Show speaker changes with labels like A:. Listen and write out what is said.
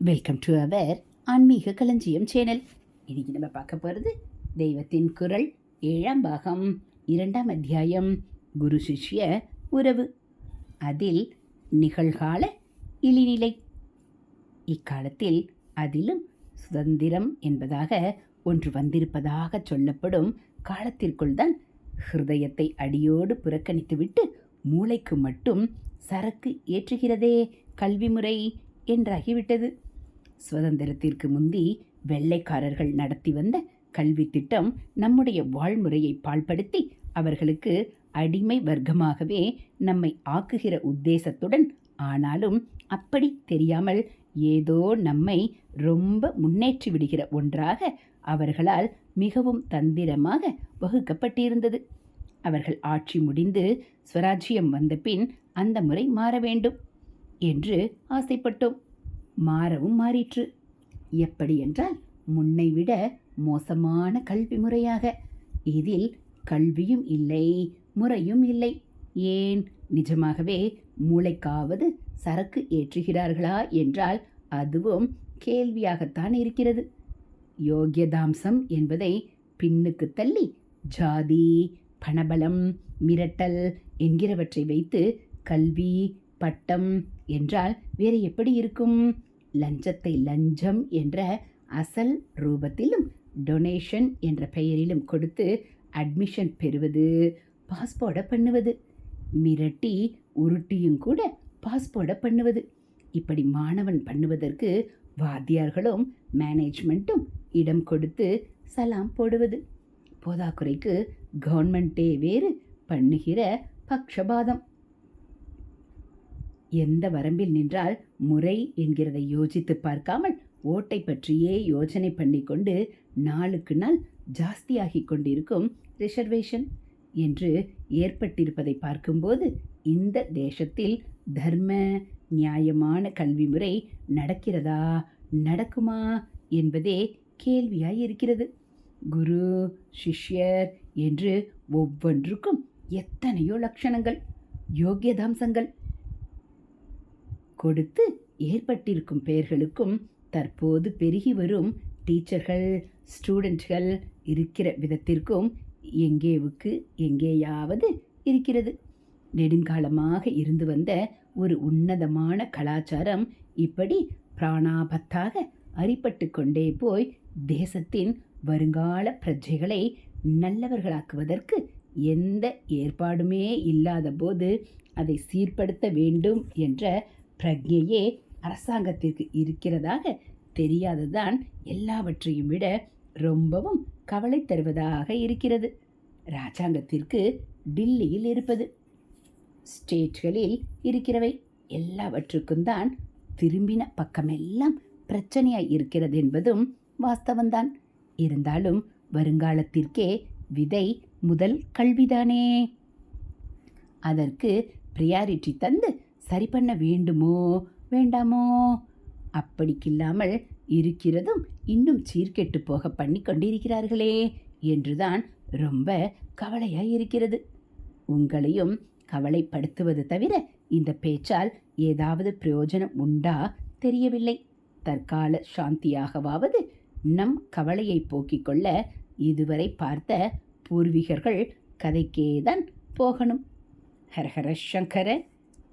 A: Welcome to our ஆன்மீக களஞ்சியம் channel இன்றைக்கி நம்ம பார்க்க போகிறது தெய்வத்தின் குரல் ஏழாம் பாகம் இரண்டாம் அத்தியாயம் குரு சிஷ்ய உறவு. அதில் நிகழ்கால இழிநிலை. இக்காலத்தில் அதிலும் சுதந்திரம் என்பதாக ஒன்று வந்திருப்பதாக சொல்லப்படும் காலத்திற்குள் தான் ஹிருதயத்தை அடியோடு புறக்கணித்துவிட்டு மூளைக்கு மட்டும் சரக்கு ஏற்றுகிறதே கல்வி முறை என்றாகிவிட்டது. சுதந்திரத்திற்கு முந்தி வெள்ளைக்காரர்கள் நடத்தி வந்த கல்வி திட்டம் நம்முடைய வாழ்முறையை பாழ்படுத்தி அவர்களுக்கு அடிமை வர்க்கமாகவே நம்மை ஆக்குகிற உத்தேசத்துடன் ஆனாலும் அப்படி தெரியாமல் ஏதோ நம்மை ரொம்ப முன்னேற்றி விடுகிற ஒன்றாக அவர்களால் மிகவும் தந்திரமாக வகுக்கப்பட்டிருந்தது. அவர்கள் ஆட்சி முடிந்து ஸ்வராஜ்யம் வந்த பின் அந்த முறை மாற வேண்டும் என்று ஆசைப்பட்டோம். மாறவும் மாறிற்று. எப்படி என்றால் முன்னை விட மோசமான கல்வி முறையாக. இதில் கல்வியும் இல்லை முறையும் இல்லை. ஏன்? நிஜமாகவே மூளைக்காவது சரக்கு ஏற்றுகிறார்களா என்றால் அதுவும் கேள்வியாகத்தான் இருக்கிறது. யோகியதாம்சம் என்பதை பின்னுக்கு தள்ளி ஜாதி பணபலம் மிரட்டல் என்கிறவற்றை வைத்து கல்வி பட்டம் என்றால் வேறு எப்படி இருக்கும்? லஞ்சத்தை லஞ்சம் என்ற அசல் ரூபத்திலும் டொனேஷன் என்ற பெயரிலும் கொடுத்து அட்மிஷன் பெறுவது பாஸ்போர்ட்டை பண்ணுவது. மிரட்டி உருட்டியும் கூட பாஸ்போர்ட்டை பண்ணுவது. இப்படி மாணவன் பண்ணுவதற்கு வாத்தியார்களும் மேனேஜ்மெண்ட்டும் இடம் கொடுத்து சலாம் போடுவது. போதாக்குறைக்கு கவர்மெண்ட்டே வேறு பண்ணுகிற பக்ஷபாதம். எந்த வரம்பில் நின்றால் முறை என்கிறதை யோசித்து பார்க்காமல் ஓட்டை பற்றியே யோசனை பண்ணிக்கொண்டு நாளுக்கு நாள் ஜாஸ்தியாகி கொண்டிருக்கும் ரிசர்வேஷன் என்று ஏற்பட்டிருப்பதை பார்க்கும்போது இந்த தேசத்தில் தர்ம நியாயமான கல்வி முறை நடக்கிறதா நடக்குமா என்பதே கேள்வியாய் இருக்கிறது. குரு சிஷ்யர் என்று ஒவ்வொன்றுக்கும் எத்தனையோ லட்சணங்கள் யோக்கியதாம்சங்கள் கொடுத்து ஏற்பட்டிருக்கும் பெயர்களுக்கும் தற்போது பெருகி வரும் டீச்சர்கள் ஸ்டூடெண்ட்கள் இருக்கிற விதத்திற்கும் எங்கேவுக்கு எங்கேயாவது இருக்கிறது. நெடுங்காலமாக இருந்து வந்த ஒரு உன்னதமான கலாச்சாரம் இப்படி பிராணாபத்தாக அரிப்பட்டு கொண்டே போய் தேசத்தின் வருங்கால பிரஜைகளை நல்லவர்களாக்குவதற்கு எந்த ஏற்பாடுமே இல்லாத போது அதை சீர்படுத்த வேண்டும் என்ற பிரஜையே அரசாங்கத்திற்கு இருக்கிறதாக தெரியாததான் எல்லாவற்றையும் விட ரொம்பவும் கவலை தருவதாக இருக்கிறது. ராஜாங்கத்திற்கு டில்லியில் இருப்பது. ஸ்டேட்களில் இருக்கிறவை எல்லாவற்றுக்கும் தான் திரும்பின பக்கமெல்லாம் பிரச்சனையாய் இருக்கிறது என்பதும் வாஸ்தவம்தான். இருந்தாலும் வருங்காலத்திற்கே விதை முதல் கல்விதானே. அதற்கு ப்ரியாரிட்டி தந்து சரி பண்ண வேண்டுமோ வேண்டாமோ? அப்படிக்கில்லாமல் இருக்கிறதும் இன்னும் சீர்கெட்டு போக பண்ணி கொண்டிருக்கிறார்களே என்றுதான் ரொம்ப கவலையாய் இருக்கிறது உங்களையும் கவலைப்படுத்துவது தவிர இந்த பேச்சால் ஏதாவது பிரயோஜனம் உண்டா தெரியவில்லை. தற்கால சாந்தியாகவாவது நம் கவலையை போக்கிக் கொள்ள இதுவரை பார்த்த பூர்வீகர்கள் கதைக்கேதான் போகணும். ஹரஹர சங்கர.